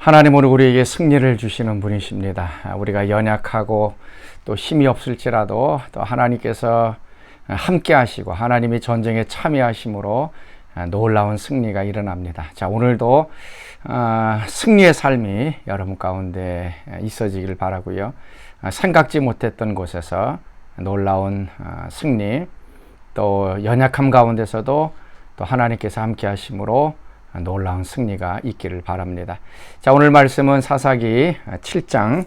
하나님은 우리에게 승리를 주시는 분이십니다. 우리가 연약하고 또 힘이 없을지라도 또 하나님께서 함께 하시고 하나님이 전쟁에 참여하심으로 놀라운 승리가 일어납니다. 자, 오늘도 아, 승리의 삶이 여러분 가운데 있어지길 바라고요. 아, 생각지 못했던 곳에서 놀라운 아, 승리, 또 연약함 가운데서도 또 하나님께서 함께 하심으로 놀라운 승리가 있기를 바랍니다. 자, 오늘 말씀은 사사기 7장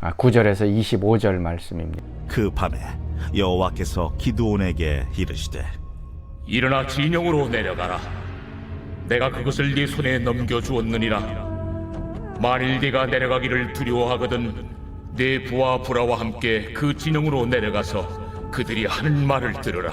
9절에서 25절 말씀입니다. 그 밤에 여호와께서 기드온에게 이르시되 일어나 진영으로 내려가라. 내가 그것을 네 손에 넘겨 주었느니라. 만일 네가 내려가기를 두려워하거든 네 부하 부라와 함께 그 진영으로 내려가서 그들이 하는 말을 들으라.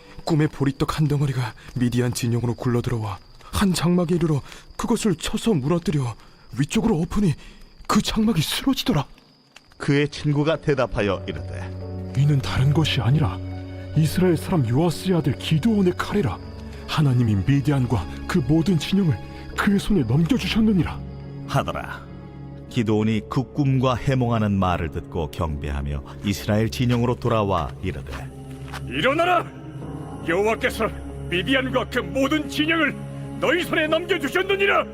꿈의 보리떡 한 덩어리가 미디안 진영으로 굴러들어와 한 장막에 이르러 그것을 쳐서 무너뜨려 위쪽으로 엎으니 그 장막이 쓰러지더라. 그의 친구가 대답하여 이르되 이는 다른 것이 아니라 이스라엘 사람 요아스의 아들 기드온의 칼이라. 하나님이 미디안과 그 모든 진영을 그의 손에 넘겨주셨느니라. 하더라. 기도온이 그 꿈과 해몽하는 말을 듣고 경배하며 이스라엘 진영으로 돌아와 이르되 일어나라! 여호와께서 미디안과 그 모든 진영을 너희 손에 넘겨주셨느니라.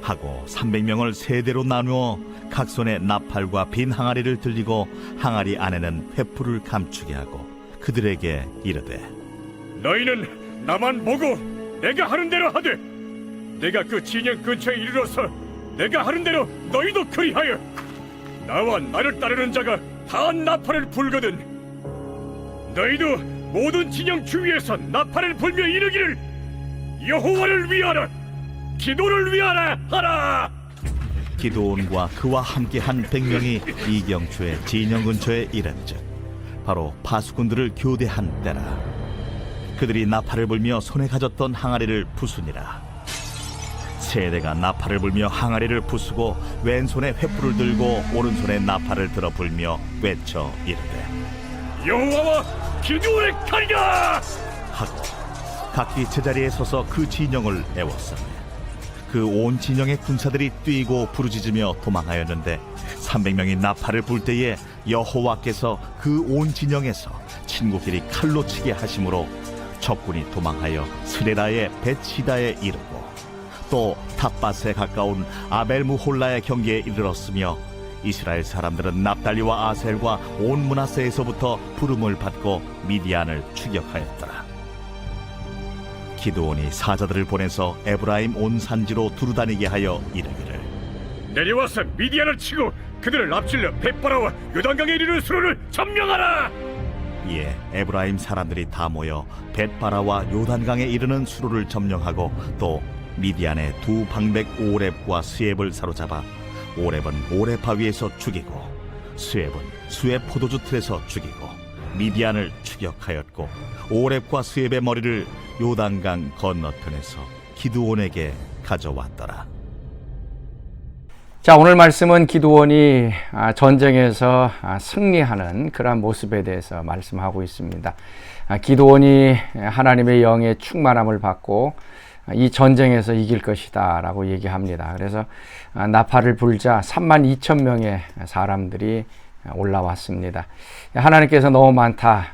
하고 300명을 세대로 나누어 각 손에 나팔과 빈 항아리를 들리고 항아리 안에는 횃불을 감추게 하고 그들에게 이르되 너희는 나만 보고 내가 하는 대로 하되 내가 그 진영 근처에 이르러서 내가 하는 대로 너희도 그리하여 나와 나를 따르는 자가 다 나팔을 불거든 너희도 모든 진영 주위에서 나팔을 불며 이르기를 여호와를 위하라 기도를 위하라 하라. 기도온과 그와 함께한 백명이 이경초의 진영 근처에 이른즉 바로 파수꾼들을 교대한 때라. 그들이 나팔을 불며 손에 가졌던 항아리를 부수니라. 세대가 나팔을 불며 항아리를 부수고 왼손에 횃불을 들고 오른손에 나팔을 들어 불며 외쳐 이르되 여호와와 기도의 칼이다! 하고 각기 제자리에 서서 그 진영을 애웠으며 그온 진영의 군사들이 뛰고 부르짖으며 도망하였는데 300명이 나팔을 불 때에 여호와께서 그 온 진영에서 친구끼리 칼로 치게 하심으로 적군이 도망하여 스레라의 베치다에 이르고 또 탑밭에 가까운 아벨무홀라의 경계에 이르렀으며 이스라엘 사람들은 납달리와 아셀과 온 문하세에서부터 부름을 받고 미디안을 추격하였더라. 기드온이 사자들을 보내서 에브라임 온 산지로 두루다니게 하여 이르기를 내려와서 미디안을 치고 그들을 앞질러 벳바라와 요단강에 이르는 수로를 점령하라 이에 에브라임 사람들이 다 모여 벳바라와 요단강에 이르는 수로를 점령하고 또 미디안의 두 방백 오렙과 스엡을 사로잡아 오렙은 오렙 바위에서 죽이고 스엡은 스엡 포도주 틀에서 죽이고 미디안을 추격하였고 오렙과 스엡의 머리를 요단강 건너편에서 기드온에게 가져왔더라. 자, 오늘 말씀은 기도원이 아, 전쟁에서 아, 승리하는 그러한 모습에 대해서 말씀하고 있습니다. 아, 기도원이 하나님의 영의 충만함을 받고 이 전쟁에서 이길 것이다 라고 얘기합니다. 그래서 나팔을 불자 3만 2천 명의 사람들이 올라왔습니다. 하나님께서 너무 많다.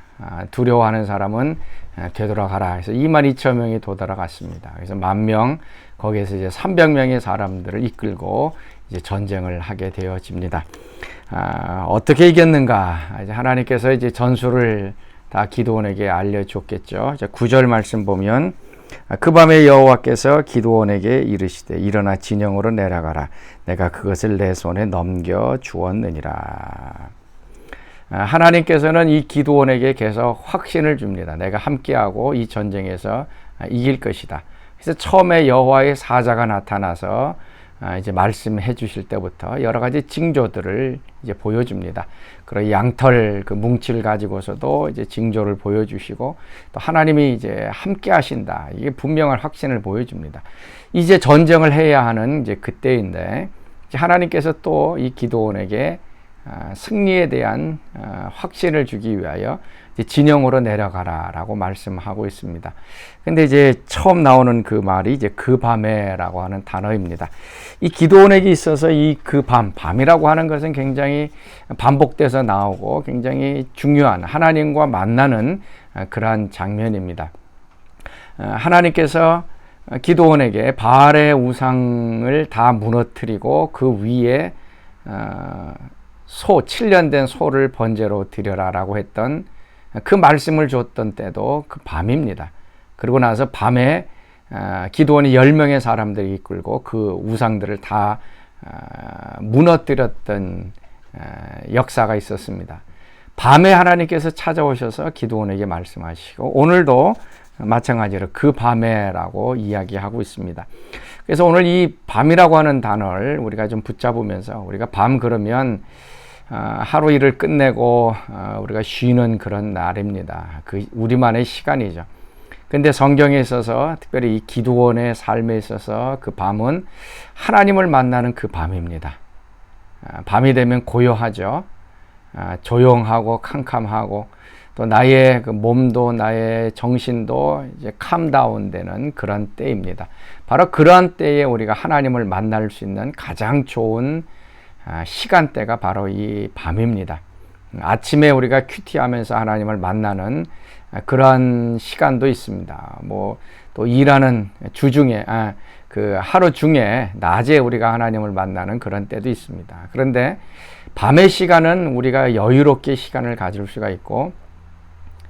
두려워하는 사람은 되돌아가라. 해서 2만 2천 명이 도달아갔습니다. 그래서 만 명, 거기에서 이제 300명의 사람들을 이끌고 이제 전쟁을 하게 되어집니다. 아, 어떻게 이겼는가? 이제 하나님께서 이제 전술을 다 기도원에게 알려줬겠죠. 이제 9절 말씀 보면 그 밤에 여호와께서 기도원에게 이르시되 일어나 진영으로 내려가라. 내가 그것을 내 손에 넘겨 주었느니라. 하나님께서는 이 기도원에게 계속 확신을 줍니다. 내가 함께하고 이 전쟁에서 이길 것이다. 그래서 처음에 여호와의 사자가 나타나서 아, 이제 말씀해 주실 때부터 여러 가지 징조들을 이제 보여줍니다. 그리고 양털 그 뭉치를 가지고서도 이제 징조를 보여주시고 또 하나님이 이제 함께 하신다. 이게 분명한 확신을 보여줍니다. 이제 전쟁을 해야 하는 이제 그때인데 이제 하나님께서 또 이 기도원에게 아, 승리에 대한 아, 확신을 주기 위하여 진영으로 내려가라라고 말씀하고 있습니다. 근데 이제 처음 나오는 그 말이 이제 그 밤에라고 하는 단어입니다. 이 기도원에게 있어서 이 그 밤, 밤이라고 하는 것은 굉장히 반복돼서 나오고 굉장히 중요한 하나님과 만나는 아, 그러한 장면입니다. 아, 하나님께서 기도원에게 바알의 우상을 다 무너뜨리고 그 위에 어, 소 7년 된 소를 번제로 드려라 라고 했던 그 말씀을 줬던 때도 그 밤입니다. 그리고 나서 밤에 아, 기도원이 10명의 사람들이 이끌고 그 우상들을 다 아, 무너뜨렸던 아, 역사가 있었습니다. 밤에 하나님께서 찾아오셔서 기도원에게 말씀하시고 오늘도 마찬가지로 그 밤에라고 이야기하고 있습니다. 그래서 오늘 이 밤이라고 하는 단어를 우리가 좀 붙잡으면서 우리가 밤 그러면 아, 하루 일을 끝내고 아, 우리가 쉬는 그런 날입니다. 그 우리만의 시간이죠. 근데 성경에 있어서 특별히 이 기도원의 삶에 있어서 그 밤은 하나님을 만나는 그 밤입니다. 아, 밤이 되면 고요하죠. 조용하고 캄캄하고 또 나의 그 몸도 나의 정신도 이제 캄다운 되는 그런 때입니다. 바로 그런 때에 우리가 하나님을 만날 수 있는 가장 좋은 시간대가 바로 이 밤입니다. 아침에 우리가 큐티하면서 하나님을 만나는 그러한 시간도 있습니다. 뭐 또 일하는 주중에 아, 그 하루 중에 낮에 우리가 하나님을 만나는 그런 때도 있습니다. 그런데 밤의 시간은 우리가 여유롭게 시간을 가질 수가 있고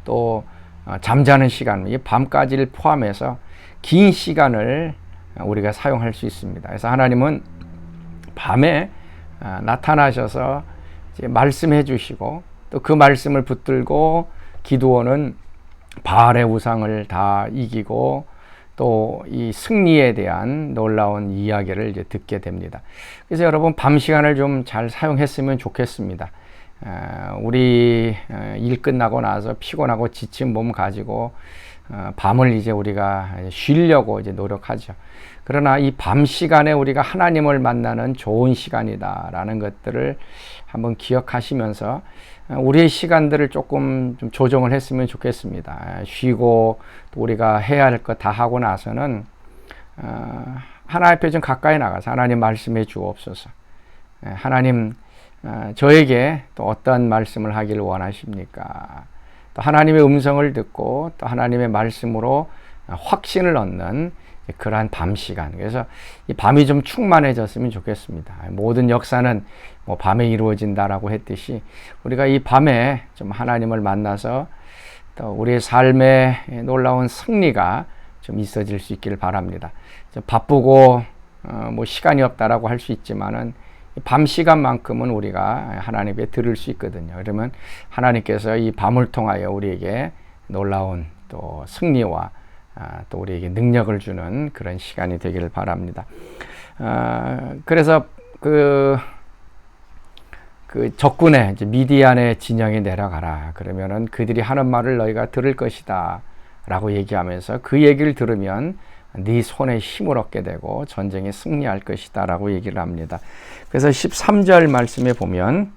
또 어, 잠자는 시간, 밤까지를 포함해서 긴 시간을 우리가 사용할 수 있습니다. 그래서 하나님은 밤에 어, 나타나셔서 말씀해 주시고 또 그 말씀을 붙들고 기도원은 바알의 우상을 다 이기고 또 이 승리에 대한 놀라운 이야기를 이제 듣게 됩니다. 그래서 여러분 밤 시간을 좀 잘 사용했으면 좋겠습니다. 우리 일 끝나고 나서 피곤하고 지친 몸 가지고 어, 밤을 이제 우리가 쉬려고 이제 노력하죠. 그러나 이 밤 시간에 우리가 하나님을 만나는 좋은 시간이다라는 것들을 한번 기억하시면서 어, 우리의 시간들을 조금 좀 조정을 했으면 좋겠습니다. 쉬고 또 우리가 해야 할 것 다 하고 나서는 어, 하나님 앞에 좀 가까이 나가서 하나님 말씀해 주옵소서. 하나님 저에게 또 어떤 말씀을 하기를 원하십니까? 또 하나님의 음성을 듣고 또 하나님의 말씀으로 확신을 얻는 그러한 밤 시간. 그래서 이 밤이 좀 충만해졌으면 좋겠습니다. 모든 역사는 뭐 밤에 이루어진다라고 했듯이 우리가 이 밤에 좀 하나님을 만나서 또 우리의 삶의 놀라운 승리가 좀 있어질 수 있기를 바랍니다. 바쁘고 어, 뭐 시간이 없다라고 할 수 있지만은 밤 시간만큼은 우리가 하나님께 들을 수 있거든요. 그러면 하나님께서 이 밤을 통하여 우리에게 놀라운 또 승리와 아, 또 우리에게 능력을 주는 그런 시간이 되기를 바랍니다. 아, 그래서 그, 그 적군의 미디안의 진영에 내려가라. 그러면은 그들이 하는 말을 너희가 들을 것이다. 라고 얘기하면서 그 얘기를 들으면 네 손에 힘을 얻게 되고 전쟁에 승리할 것이다 라고 얘기를 합니다. 그래서 13절 말씀에 보면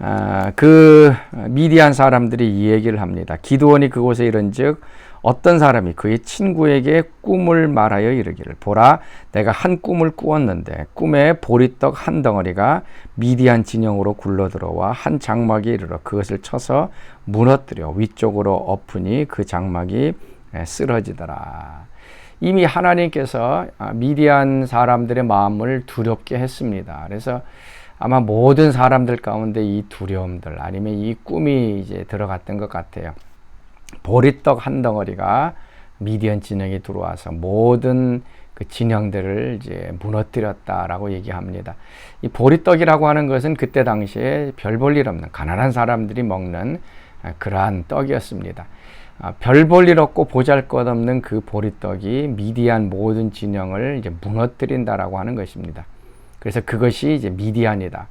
아, 그 미디안 사람들이 이 얘기를 합니다. 기드원이 그곳에 이른즉 어떤 사람이 그의 친구에게 꿈을 말하여 이르기를 보라 내가 한 꿈을 꾸었는데 꿈에 보리떡 한 덩어리가 미디안 진영으로 굴러 들어와 한 장막에 이르러 그것을 쳐서 무너뜨려 위쪽으로 엎으니 그 장막이 쓰러지더라. 이미 하나님께서 아, 미디안 사람들의 마음을 두렵게 했습니다. 그래서 아마 모든 사람들 가운데 이 두려움들 아니면 이 꿈이 이제 들어갔던 것 같아요. 보리떡 한 덩어리가 미디안 진영에 들어와서 모든 그 진영들을 이제 무너뜨렸다라고 얘기합니다. 이 보리떡이라고 하는 것은 그때 당시에 별 볼 일 없는 가난한 사람들이 먹는 아, 그러한 떡이었습니다. 별 볼 일 없고 보잘 것 없는 그 보리떡이 미디안 모든 진영을 이제 무너뜨린다라고 하는 것입니다. 그래서 그것이 이제 미디안이다.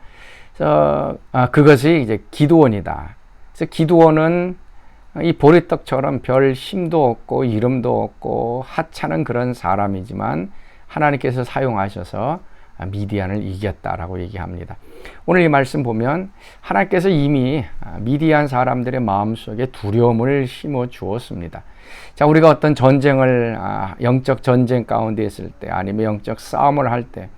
그래서 아, 그것이 이제 기도원이다. 그래서 기도원은 이 보리떡처럼 별 힘도 없고 이름도 없고 하찮은 그런 사람이지만 하나님께서 사용하셔서 미디안을 이겼다라고 얘기합니다. 오늘 이 말씀 보면 하나님께서 이미 미디안 사람들의 마음속에 두려움을 심어 주었습니다. 자, 우리가 어떤 전쟁을 아, 영적 전쟁 가운데 있을 때 아니면 영적 싸움을 할 때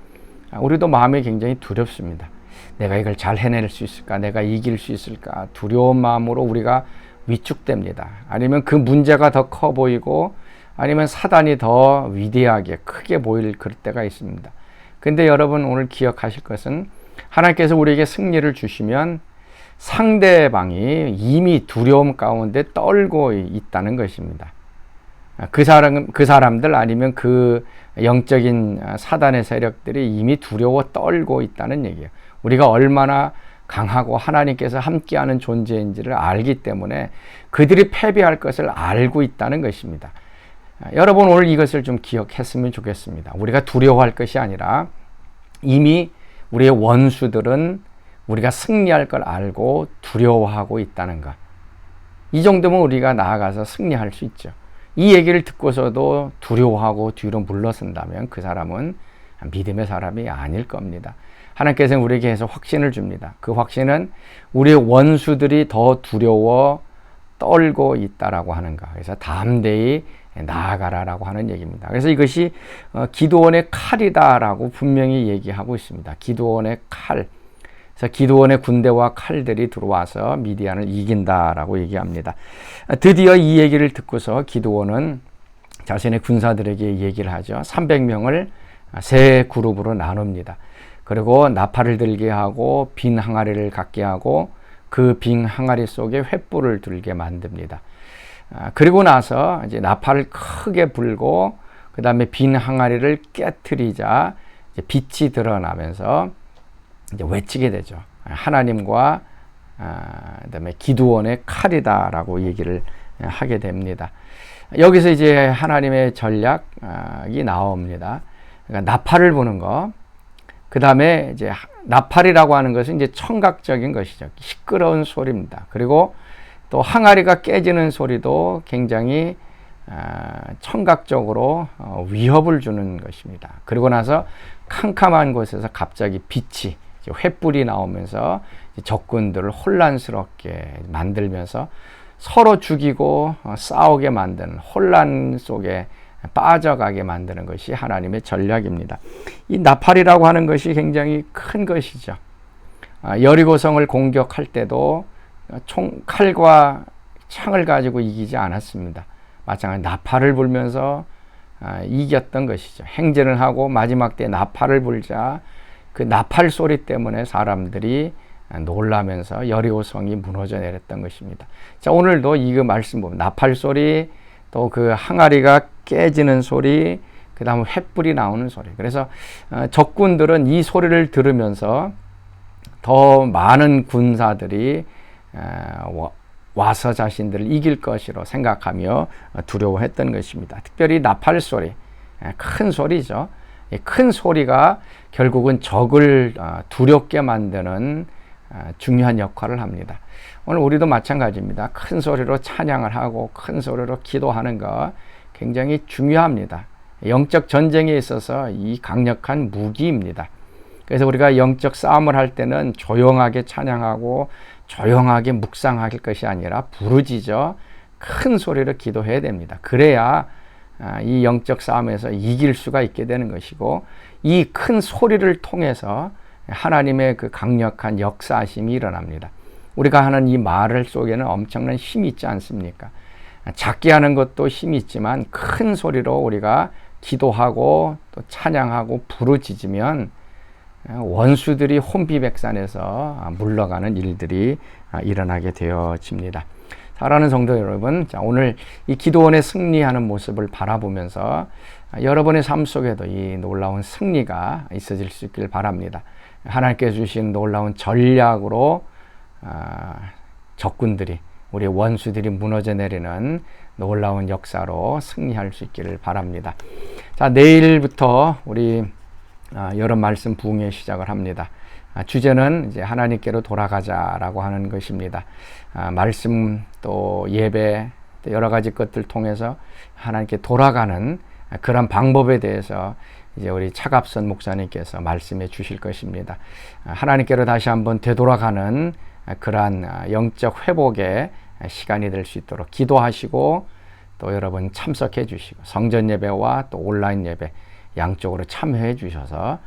우리도 마음이 굉장히 두렵습니다. 내가 이걸 잘 해낼 수 있을까? 내가 이길 수 있을까? 두려운 마음으로 우리가 위축됩니다. 아니면 그 문제가 더 커 보이고 아니면 사단이 더 위대하게 크게 보일 그럴 때가 있습니다. 근데 여러분 오늘 기억하실 것은 하나님께서 우리에게 승리를 주시면 상대방이 이미 두려움 가운데 떨고 있다는 것입니다. 그 사람, 그 사람들 아니면 그 영적인 사단의 세력들이 이미 두려워 떨고 있다는 얘기예요. 우리가 얼마나 강하고 하나님께서 함께하는 존재인지를 알기 때문에 그들이 패배할 것을 알고 있다는 것입니다. 여러분 오늘 이것을 좀 기억했으면 좋겠습니다. 우리가 두려워할 것이 아니라 이미 우리의 원수들은 우리가 승리할 걸 알고 두려워하고 있다는 것. 이 정도면 우리가 나아가서 승리할 수 있죠. 이 얘기를 듣고서도 두려워하고 뒤로 물러선다면 그 사람은 믿음의 사람이 아닐 겁니다. 하나님께서는 우리에게 해서 확신을 줍니다. 그 확신은 우리의 원수들이 더 두려워 떨고 있다라고 하는 것. 그래서 담대히 나아가라라고 하는 얘기입니다. 그래서 이것이 어, 기도원의 칼이다라고 분명히 얘기하고 있습니다. 기도원의 칼. 그래서 기도원의 군대와 칼들이 들어와서 미디안을 이긴다라고 얘기합니다. 드디어 이 얘기를 듣고서 기도원은 자신의 군사들에게 얘기를 하죠. 300명을 세 그룹으로 나눕니다. 그리고 나팔을 들게 하고 빈 항아리를 갖게 하고 그 빈 항아리 속에 횃불을 들게 만듭니다. 아, 그리고 나서 이제 나팔을 크게 불고 그 다음에 빈 항아리를 깨뜨리자 빛이 드러나면서 이제 외치게 되죠. 하나님과 아, 그다음에 기도원의 칼이다라고 얘기를 하게 됩니다. 여기서 이제 하나님의 전략이 나옵니다. 그러니까 나팔을 부는 거, 그 다음에 이제 나팔이라고 하는 것은 이제 청각적인 것이죠. 시끄러운 소리입니다. 그리고 또 항아리가 깨지는 소리도 굉장히 청각적으로 어, 위협을 주는 것입니다. 그리고 나서 캄캄한 곳에서 갑자기 빛이 횃불이 나오면서 적군들을 혼란스럽게 만들면서 서로 죽이고 어, 싸우게 만드는 혼란 속에 빠져가게 만드는 것이 하나님의 전략입니다. 이 나팔이라고 하는 것이 굉장히 큰 것이죠. 아, 여리고성을 공격할 때도 총 칼과 창을 가지고 이기지 않았습니다. 마찬가지 나팔을 불면서 아, 이겼던 것이죠. 행진을 하고 마지막 때 나팔을 불자 그 나팔 소리 때문에 사람들이 놀라면서 여리고성이 무너져 내렸던 것입니다. 자 오늘도 이 그 말씀 보면 나팔 소리 또 그 항아리가 깨지는 소리 그 다음 횃불이 나오는 소리. 그래서 어, 적군들은 이 소리를 들으면서 더 많은 군사들이 와서 자신들을 이길 것이로 생각하며 두려워했던 것입니다. 특별히 나팔 소리, 큰 소리죠. 큰 소리가 결국은 적을 어, 두렵게 만드는 어, 중요한 역할을 합니다. 오늘 우리도 마찬가지입니다. 큰 소리로 찬양을 하고 큰 소리로 기도하는 것 굉장히 중요합니다. 영적 전쟁에 있어서 이 강력한 무기입니다. 그래서 우리가 영적 싸움을 할 때는 조용하게 찬양하고 조용하게 묵상할 것이 아니라 부르짖어 큰 소리로 기도해야 됩니다. 그래야 아, 이 영적 싸움에서 이길 수가 있게 되는 것이고 이 큰 소리를 통해서 하나님의 그 강력한 역사심이 일어납니다. 우리가 하는 이 말을 속에는 엄청난 힘이 있지 않습니까? 작게 하는 것도 힘이 있지만 큰 소리로 우리가 기도하고 또 찬양하고 부르짖으면 원수들이 혼비백산에서 물러가는 일들이 일어나게 되어집니다. 사랑하는 성도 여러분, 자, 오늘 이 기도원의 승리하는 모습을 바라보면서 여러분의 삶 속에도 이 놀라운 승리가 있어질 수 있길 바랍니다. 하나님께 주신 놀라운 전략으로 아, 적군들이 우리 원수들이 무너져 내리는 놀라운 역사로 승리할 수 있기를 바랍니다. 자, 내일부터 우리 아, 여름 말씀 부흥회 시작을 합니다. 아, 주제는 이제 하나님께로 돌아가자라고 하는 것입니다. 아, 말씀 또 예배 또 여러 가지 것들 통해서 하나님께 돌아가는 그런 방법에 대해서 이제 우리 차갑선 목사님께서 말씀해 주실 것입니다. 아, 하나님께로 다시 한번 되돌아가는 그러한 아, 영적 회복의 시간이 될 수 있도록 기도하시고 또 여러분 참석해 주시고 성전 예배와 또 온라인 예배 양쪽으로 참여해 주셔서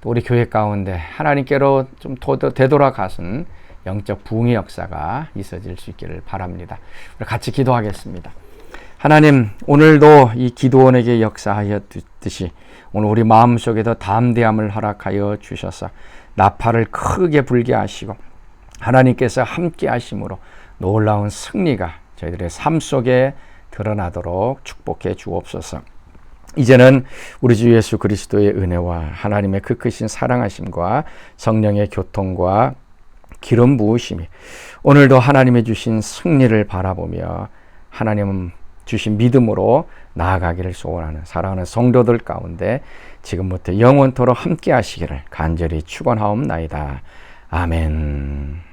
또 우리 교회 가운데 하나님께로 좀 도- 되돌아가신 영적 부흥의 역사가 있어질 수 있기를 바랍니다. 우리 같이 기도하겠습니다. 하나님 오늘도 이 기도원에게 역사하였듯이 오늘 우리 마음속에도 담대함을 허락하여 주셔서 나팔을 크게 불게 하시고 하나님께서 함께 하심으로 놀라운 승리가 저희들의 삶 속에 드러나도록 축복해 주옵소서. 이제는 우리 주 예수 그리스도의 은혜와 하나님의 그 크신 사랑하심과 성령의 교통과 기름 부으심이 오늘도 하나님의 주신 승리를 바라보며 하나님 주신 믿음으로 나아가기를 소원하는 사랑하는 성도들 가운데 지금부터 영원토록 함께 하시기를 간절히 축원하옵나이다. 아멘.